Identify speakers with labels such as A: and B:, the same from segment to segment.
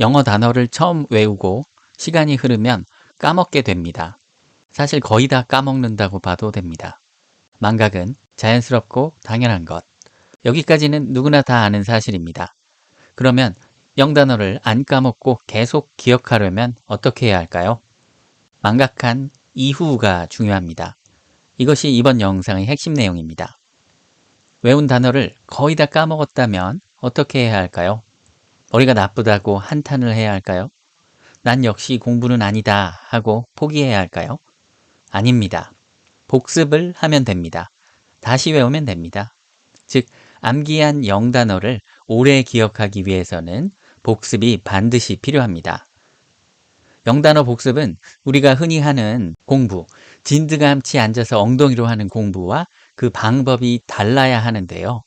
A: 영어 단어를 처음 외우고 시간이 흐르면 까먹게 됩니다. 사실 거의 다 까먹는다고 봐도 됩니다. 망각은 자연스럽고 당연한 것. 여기까지는 누구나 다 아는 사실입니다. 그러면 영단어를 안 까먹고 계속 기억하려면 어떻게 해야 할까요? 망각한 이후가 중요합니다. 이것이 이번 영상의 핵심 내용입니다. 외운 단어를 거의 다 까먹었다면 어떻게 해야 할까요? 머리가 나쁘다고 한탄을 해야 할까요? 난 역시 공부는 아니다 하고 포기해야 할까요? 아닙니다. 복습을 하면 됩니다. 다시 외우면 됩니다. 즉, 암기한 영단어를 오래 기억하기 위해서는 복습이 반드시 필요합니다. 영단어 복습은 우리가 흔히 하는 공부, 진드감치 앉아서 엉덩이로 하는 공부와 그 방법이 달라야 하는데요.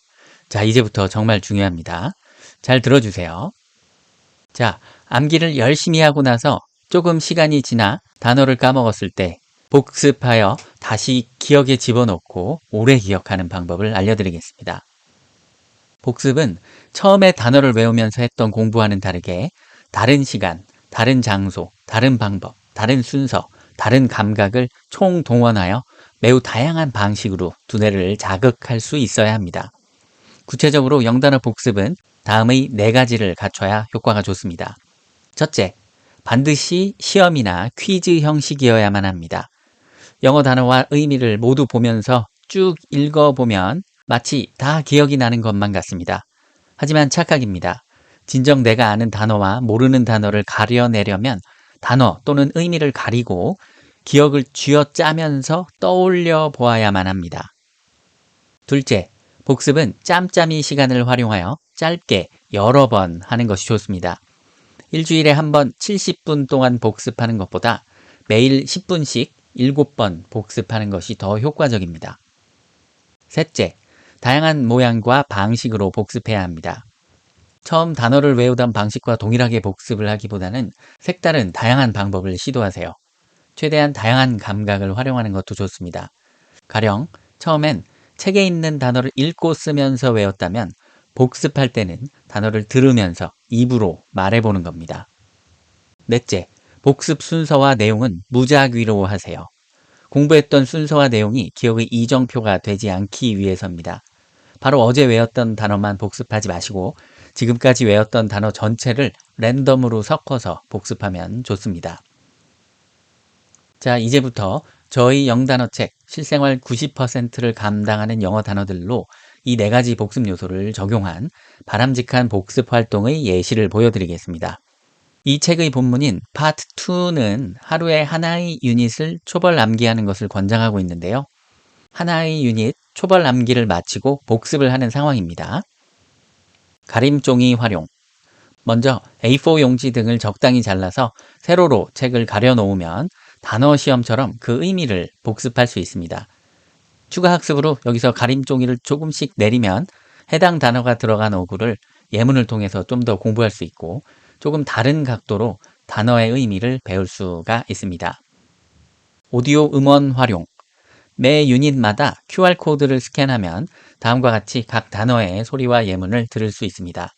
A: 자, 이제부터 정말 중요합니다. 잘 들어주세요. 자, 암기를 열심히 하고 나서 조금 시간이 지나 단어를 까먹었을 때 복습하여 다시 기억에 집어넣고 오래 기억하는 방법을 알려드리겠습니다. 복습은 처음에 단어를 외우면서 했던 공부와는 다르게 다른 시간, 다른 장소, 다른 방법, 다른 순서, 다른 감각을 총동원하여 매우 다양한 방식으로 두뇌를 자극할 수 있어야 합니다. 구체적으로 영단어 복습은 다음의 네 가지를 갖춰야 효과가 좋습니다. 첫째, 반드시 시험이나 퀴즈 형식이어야만 합니다. 영어 단어와 의미를 모두 보면서 쭉 읽어보면 마치 다 기억이 나는 것만 같습니다. 하지만 착각입니다. 진정 내가 아는 단어와 모르는 단어를 가려내려면 단어 또는 의미를 가리고 기억을 쥐어 짜면서 떠올려 보아야만 합니다. 둘째, 복습은 짬짬이 시간을 활용하여 짧게 여러 번 하는 것이 좋습니다. 일주일에 한 번 70분 동안 복습하는 것보다 매일 10분씩 7번 복습하는 것이 더 효과적입니다. 셋째, 다양한 모양과 방식으로 복습해야 합니다. 처음 단어를 외우던 방식과 동일하게 복습을 하기보다는 색다른 다양한 방법을 시도하세요. 최대한 다양한 감각을 활용하는 것도 좋습니다. 가령 처음엔 책에 있는 단어를 읽고 쓰면서 외웠다면 복습할 때는 단어를 들으면서 입으로 말해보는 겁니다. 넷째, 복습 순서와 내용은 무작위로 하세요. 공부했던 순서와 내용이 기억의 이정표가 되지 않기 위해서입니다. 바로 어제 외웠던 단어만 복습하지 마시고 지금까지 외웠던 단어 전체를 랜덤으로 섞어서 복습하면 좋습니다. 자, 이제부터 저희 영단어 책 실생활 90%를 감당하는 영어 단어들로 이 네 가지 복습 요소를 적용한 바람직한 복습 활동의 예시를 보여드리겠습니다. 이 책의 본문인 파트 2는 하루에 하나의 유닛을 초벌 암기하는 것을 권장하고 있는데요. 하나의 유닛 초벌 암기를 마치고 복습을 하는 상황입니다. 가림종이 활용 먼저 A4 용지 등을 적당히 잘라서 세로로 책을 가려 놓으면 단어 시험처럼 그 의미를 복습할 수 있습니다. 추가 학습으로 여기서 가림종이를 조금씩 내리면 해당 단어가 들어간 어구를 예문을 통해서 좀 더 공부할 수 있고 조금 다른 각도로 단어의 의미를 배울 수가 있습니다. 오디오 음원 활용 매 유닛마다 QR코드를 스캔하면 다음과 같이 각 단어의 소리와 예문을 들을 수 있습니다.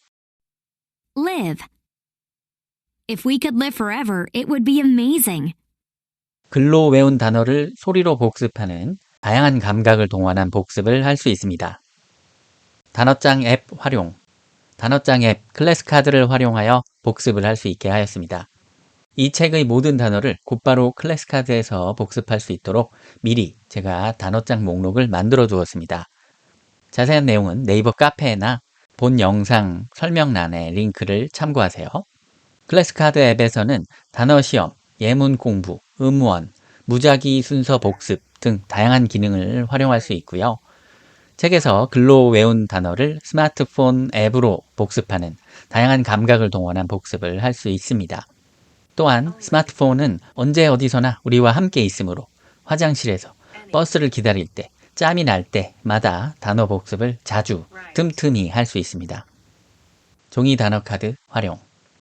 B: Live. If we could live forever, it would be amazing.
A: 글로 외운 단어를 소리로 복습하는 다양한 감각을 동원한 복습을 할 수 있습니다. 단어장 앱 활용 단어장 앱 클래스 카드를 활용하여 복습을 할 수 있게 하였습니다. 이 책의 모든 단어를 곧바로 클래스 카드에서 복습할 수 있도록 미리 제가 단어장 목록을 만들어 두었습니다. 자세한 내용은 네이버 카페나 본 영상 설명란에 링크를 참고하세요. 클래스 카드 앱에서는 단어 시험, 예문 공부, 음원, 무작위 순서 복습 등 다양한 기능을 활용할 수 있고요. 책에서 글로 외운 단어를 스마트폰 앱으로 복습하는 다양한 감각을 동원한 복습을 할 수 있습니다. 또한 스마트폰은 언제 어디서나 우리와 함께 있으므로 화장실에서 버스를 기다릴 때, 짬이 날 때마다 단어 복습을 자주 틈틈이 할 수 있습니다. 종이 단어 카드 활용.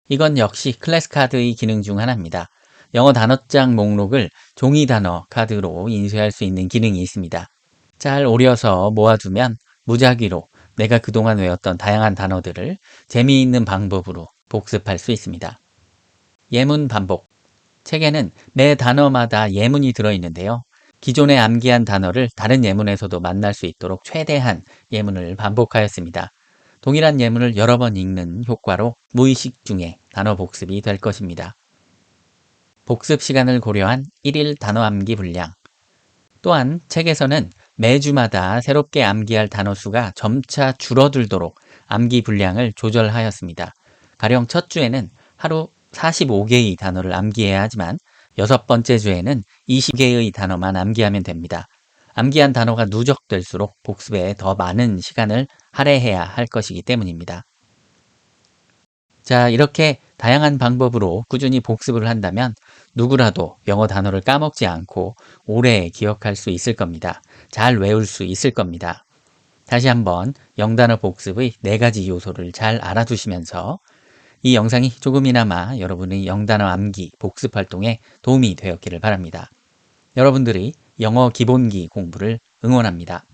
A: 이건 역시 클래스 카드의 기능 중 하나입니다. 영어 단어장 목록을 종이 단어 카드로 인쇄할 수 있는 기능이 있습니다. 잘 오려서 모아두면 무작위로 내가 그동안 외웠던 다양한 단어들을 재미있는 방법으로 복습할 수 있습니다. 예문 반복. 책에는 매 단어마다 예문이 들어있는데요. 기존에 암기한 단어를 다른 예문에서도 만날 수 있도록 최대한 예문을 반복하였습니다. 동일한 예문을 여러 번 읽는 효과로 무의식 중에 단어 복습이 될 것입니다. 복습 시간을 고려한 1일 단어 암기 분량. 또한 책에서는 매주마다 새롭게 암기할 단어 수가 점차 줄어들도록 암기 분량을 조절하였습니다. 가령 첫 주에는 하루 45개의 단어를 암기해야 하지만 여섯 번째 주에는 20개의 단어만 암기하면 됩니다. 암기한 단어가 누적될수록 복습에 더 많은 시간을 할애해야 할 것이기 때문입니다. 자, 이렇게 다양한 방법으로 꾸준히 복습을 한다면 누구라도 영어 단어를 까먹지 않고 오래 기억할 수 있을 겁니다. 잘 외울 수 있을 겁니다. 다시 한번 영단어 복습의 네 가지 요소를 잘 알아두시면서 이 영상이 조금이나마 여러분의 영단어 암기 복습 활동에 도움이 되었기를 바랍니다. 여러분들의 영어 기본기 공부를 응원합니다.